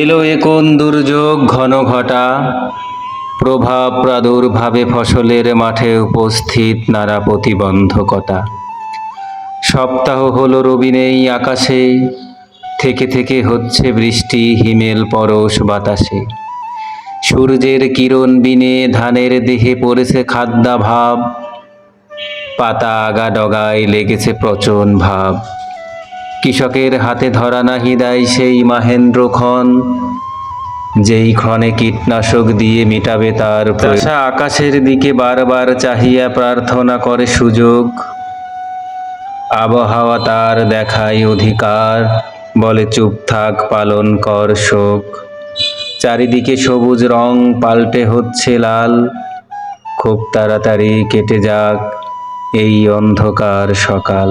এলো কোন দুর্যোগ ঘন ঘটা? প্রভাব প্রাদুর্ভাবে ফসলের মাঠে উপস্থিত নানা প্রতিবন্ধকতা। সপ্তাহ হলো রবি নেই আকাশে, থেকে থেকে হচ্ছে বৃষ্টি, হিমেল, পরশ বাতাসে। সূর্যের কিরণ বিনে ধানের দেহে পড়েছে খাদ্যাভাব, পাতা আগা ডগায় লেগেছে প্রচন ভাব। কৃষকের হাতে ধরা নাহি দেয় সেই মাহেন্দ্র খন যেই ক্ষণে কীটনাশক দিয়ে মিটাবে তার চাষা আকাশের দিকে বারবার চাহিয়া প্রার্থনা করে সুযোগ। আবহাওয়া তার দেখায় অধিকার, বলে চুপ থাক, পালন কর শোক। চারিদিকে সবুজ রং পাল্টে হচ্ছে লাল। খুব তাড়াতাড়ি কেটে যাক এই অন্ধকার সকাল।